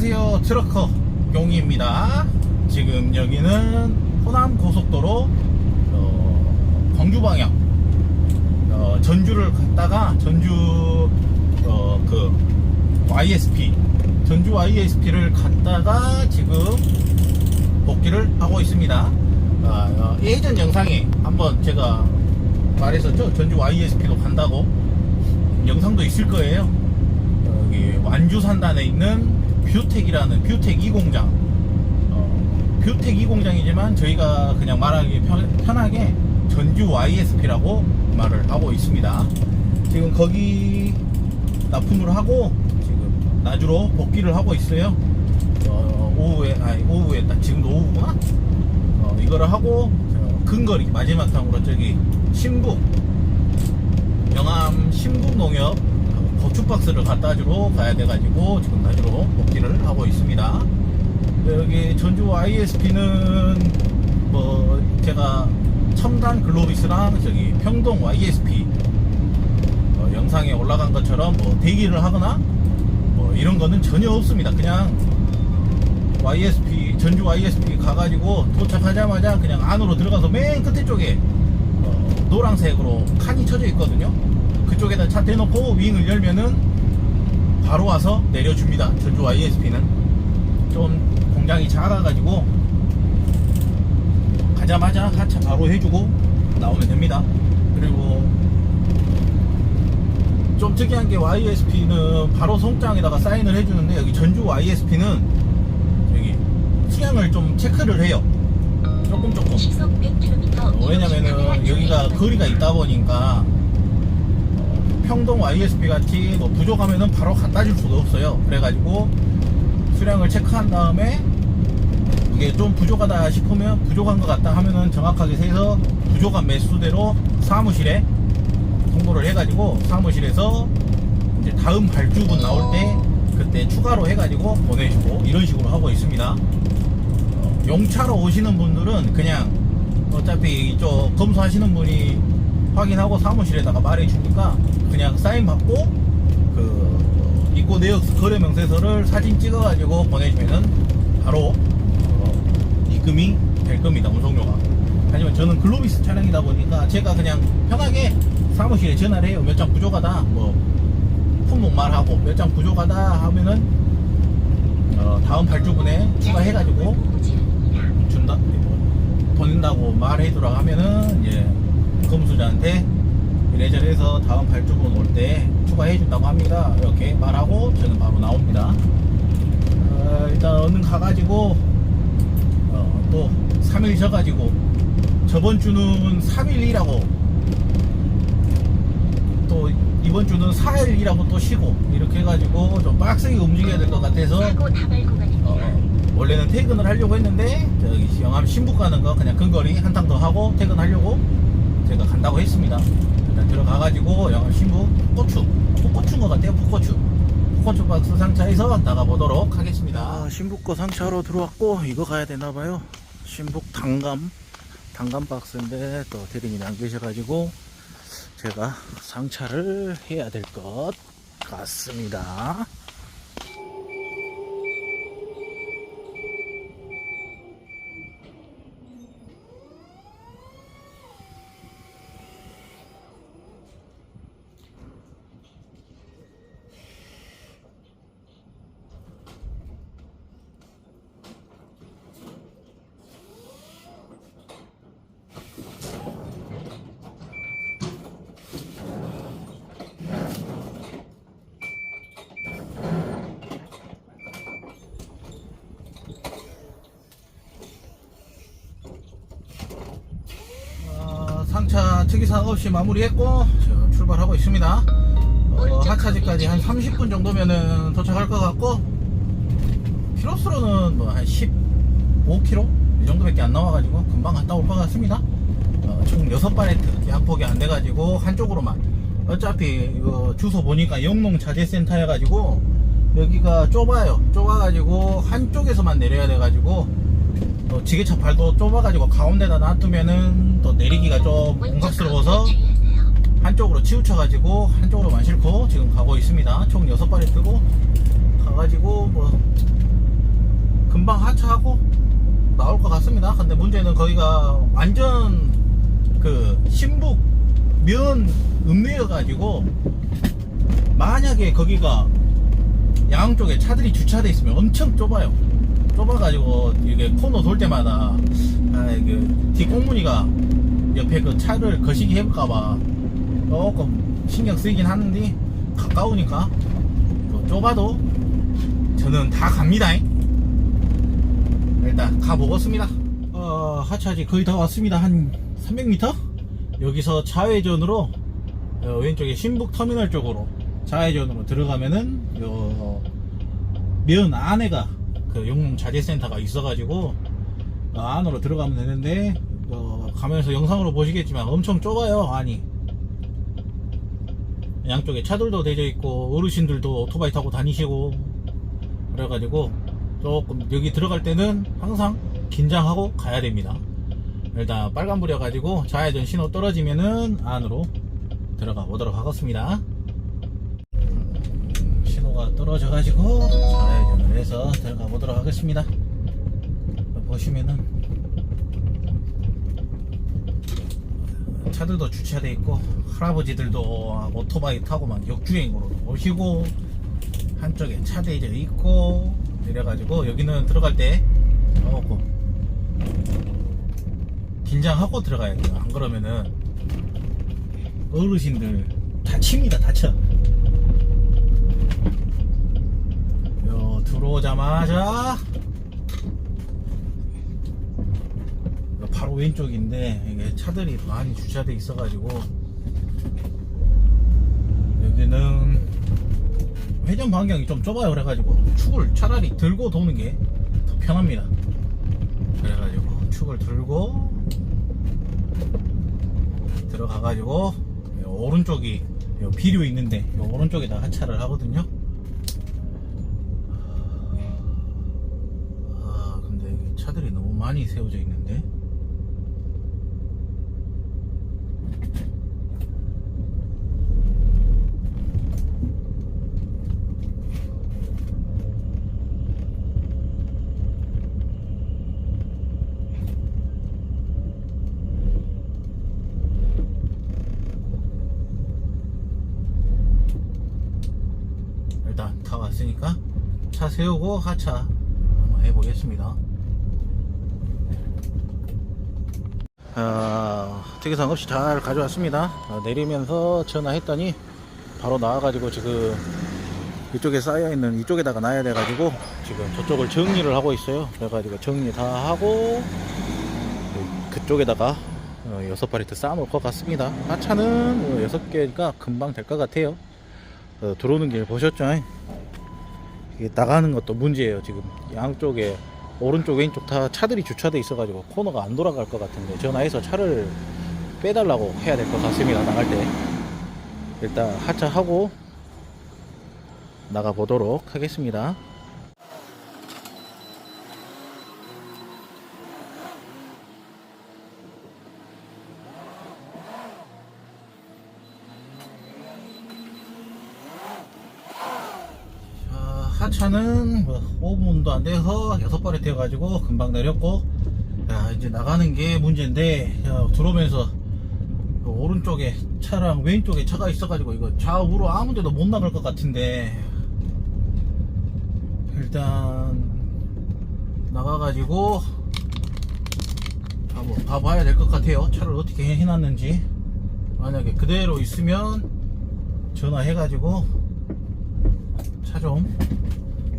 안녕하세요. 트러커 용희입니다. 지금 여기는 호남 고속도로 어, 광주 방향 어, 전주를 갔다가 전주 어, 그 YSP 전주 YSP를 갔다가 지금 복귀를 하고 있습니다. 아, 어, 예전 영상에 한번 제가 말했었죠? 전주 YSP도 간다고. 영상도 있을 거예요. 여기 완주 산단에 있는 뷰텍이라는 뷰텍 2공장. 어, 뷰텍 2공장이지만 저희가 그냥 말하기 편, 편하게 전주 YSP라고 말을 하고 있습니다. 지금 거기 납품을 하고 지금 나주로 복귀를 하고 있어요. 어, 오후에 아니 오후에 딱 지금도 오후구나? 어, 이거를 하고 저 근거리 마지막 탕으로 저기 신북 영암 신북농협 어, 고추박스를 갖다 주러 가야 돼가지고 지금 나주로 복귀를 하고 있습니다. 여기 전주 ISP는 뭐 제가 첨단 글로비스랑 저기 평동 YSP 어, 영상에 올라간 것처럼 뭐 대기를 하거나 뭐 이런 거는 전혀 없습니다. 그냥 YSP 전주 YSP 가가지고 도착하자마자 그냥 안으로 들어가서 맨 끝에 쪽에 어, 노란색으로 칸이 쳐져 있거든요. 그쪽에다 차 대놓고 윙을 열면은 바로 와서 내려줍니다. 전주 YSP는 좀 공장이 작아가지고 가자마자 하차 바로 해주고 나오면 됩니다. 그리고 좀 특이한 게 YSP는 바로 송장에다가 사인을 해주는데 여기 전주 YSP는 여기 수량을 좀 체크를 해요. 조금 조금. 시속 100km 어, 왜냐면은 여기가 거리가 있다 보니까 어, 평동 YSP 같이 뭐 부족하면은 바로 갖다 줄 수가 없어요. 그래가지고 수량을 체크한 다음에 이게 좀 부족하다 싶으면 부족한 것 같다 하면은 정확하게 세서 부족한 매수대로 사무실에 통보를 해가지고 사무실에서 이제 다음 발주분 나올 때 그때 추가로 해가지고 보내주고 이런 식으로 하고 있습니다. 어, 용차로 오시는 분들은 그냥 어차피 이쪽 검수하시는 분이 확인하고 사무실에다가 말해주니까 그냥 사인 받고 그 입고 내역 거래 명세서를 사진 찍어가지고 보내주면은 바로 어, 입금이 될 겁니다 운송료가. 하지만 저는 글로비스 차량이다 보니까 제가 그냥 편하게 사무실에 전화를 해요. 몇 장 부족하다. 뭐 품목 말하고 몇 장 부족하다 하면은 어, 다음 발주분에 추가해가지고 준다 뭐, 보낸다고 말해두라고 하면은 이제 검수자한테 이래저래서 다음 발주분 올 때 추가해 준다고 합니다. 이렇게 말하고 저는 바로 나옵니다. 어, 일단 얼른 가가지고 어, 또 3일 져가지고 저번 주는 3일이라고 또 이번 주는 4일이라고 또 쉬고 이렇게 해가지고 좀 빡세게 움직여야 될 것 같아서 사고 다발 구간입니다. 어, 원래는 퇴근을 하려고 했는데 저기 영암 신북 가는 거 그냥 근거리 한탕 더 하고 퇴근하려고 제가 간다고 했습니다. 일단 들어가가지고 영암 신북 폭고추 폭고추인 것 같아요. 폭고추 폭고추 박스 상차에서 나가보도록 하겠습니다. 아, 신북 거 상차로 들어왔고 이거 가야 되나봐요. 신북 단감 단감 박스인데 또 대리님이 안 계셔가지고 제가 상차를 해야 될 것 같습니다. 어, 특이사항 없이 마무리했고 출발하고 있습니다. 어, 하차지까지 한 30분 정도면은 도착할 것 같고 키로수로는 뭐 한 15km 이 정도밖에 안 나와가지고 금방 갔다 올 것 같습니다. 어, 총 6발레트 양폭이 안 돼가지고 한쪽으로만 어차피 이거 주소 보니까 영농 자재센터여가지고 여기가 좁아요. 좁아가지고 한쪽에서만 내려야 돼가지고 또 지게차 발도 좁아가지고 가운데다 놔두면은 또 내리기가 좀 옹각스러워서 한쪽으로 치우쳐가지고 한쪽으로만 싣고 지금 가고 있습니다. 총 6발이 뜨고 가가지고 뭐 금방 하차하고 나올 것 같습니다. 근데 문제는 거기가 완전 그 신북 면 읍내여가지고 만약에 거기가 양쪽에 차들이 주차돼 있으면 엄청 좁아요. 좁아가지고 이게 코너 돌 때마다 아, 이게 뒷공무니가 옆에 그 차를 거시기 해볼까봐 조금 신경 쓰이긴 하는데 가까우니까 또 좁아도 저는 다 갑니다. 일단 가보겠습니다. 어, 하차지 거의 다 왔습니다. 한 300m? 여기서 좌회전으로 어, 왼쪽에 신북 터미널 쪽으로 좌회전으로 들어가면은 요, 면 안에가 그 용문 자재센터가 있어가지고 어, 안으로 들어가면 되는데 어, 가면서 영상으로 보시겠지만 엄청 좁아요 안이. 양쪽에 차들도 대져 있고 어르신들도 오토바이 타고 다니시고 그래가지고 조금 여기 들어갈 때는 항상 긴장하고 가야 됩니다. 일단 빨간불이어 가지고 좌회전 신호 떨어지면은 안으로 들어가 보도록 하겠습니다 떨어져 가지고 좌회전을 해서 들어가 보도록 하겠습니다 보시면은 차들도 주차돼 있고 할아버지들도 오토바이 타고 막 역주행으로 오시고 한쪽에 차 대져 있고 이래가지고 여기는 들어갈 때 조금 긴장하고 들어가야 돼요. 안 그러면은 어르신들 다칩니다. 다쳐. 요 들어오자마자 요 바로 왼쪽인데 이게 차들이 많이 주차돼 있어가지고 여기는 회전 반경이 좀 좁아요. 그래가지고 축을 차라리 들고 도는 게 더 편합니다. 그래가지고 축을 들고 들어가가지고 요 오른쪽이 요 비료 있는데 요 오른쪽에다 하차를 하거든요. 많이 세워져 있는데 일단 다 왔으니까 차 세우고 하차 한번 해보겠습니다. 아, 특이사항 없이 잘 가져왔습니다. 아, 내리면서 전화했더니 바로 나와가지고 지금 이쪽에 쌓여있는 이쪽에다가 놔야 돼가지고 지금 저쪽을 정리를 하고 있어요. 그래가지고 정리 다 하고 그쪽에다가 어, 여섯 파리트 쌓아놓을 것 같습니다. 하차는 어, 여섯 개니까 금방 될 것 같아요. 어, 들어오는 길 보셨죠? 이게 나가는 것도 문제예요. 지금 양쪽에 오른쪽 왼쪽 다 차들이 주차돼 있어가지고 코너가 안 돌아갈 것 같은데 전화해서 차를 빼달라고 해야 될 것 같습니다. 나갈 때 일단 하차하고 나가 보도록 하겠습니다. 자, 하 차는 뭐 5분도 안 돼서 6발이 되어가지고 금방 내렸고 야, 이제 나가는 게 문제인데 야, 들어오면서 그 오른쪽에 차랑 왼쪽에 차가 있어가지고 이거 좌우로 아무 데도 못 나갈 것 같은데 일단 나가가지고 한번 봐봐야 될 것 같아요. 차를 어떻게 해놨는지. 만약에 그대로 있으면 전화해가지고 차 좀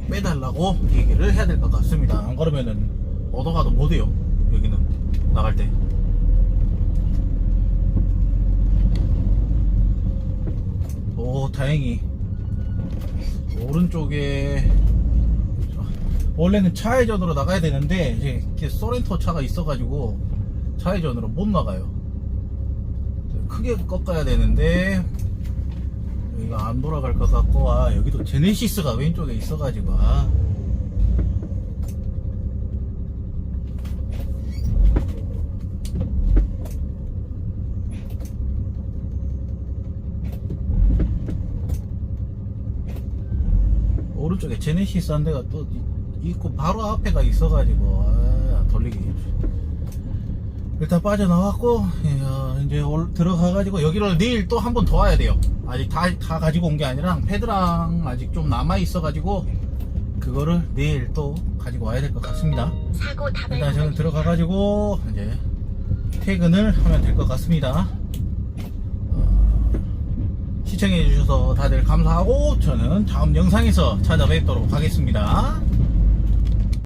빼달라고 얘기를 해야 될 것 같습니다. 안 그러면은 얻어가도 못 해요. 여기는 나갈 때. 오 다행히 오른쪽에 원래는 차회전으로 나가야 되는데 이제 이렇게 소렌토 차가 있어가지고 차회전으로 못 나가요. 크게 꺾어야 되는데 여기가 안 돌아갈 것 같고 아 여기도 제네시스가 왼쪽에 있어가지고 아 오른쪽에 제네시스 한 대가 또 입구 바로 앞에가 있어가지고 아, 돌리기 일단 빠져나왔고 예, 어, 이제 올- 들어가가지고 여기를 내일 또 한 번 더 와야 돼요 아직 다, 다 가지고 온 게 아니라 패드랑 아직 좀 남아 있어가지고 그거를 내일 또 가지고 와야 될 것 같습니다 일단 저는. 들어가가지고 이제 퇴근을 하면 될 것 같습니다. 어, 시청해주셔서 다들 감사하고 저는 다음 영상에서 찾아뵙도록 하겠습니다.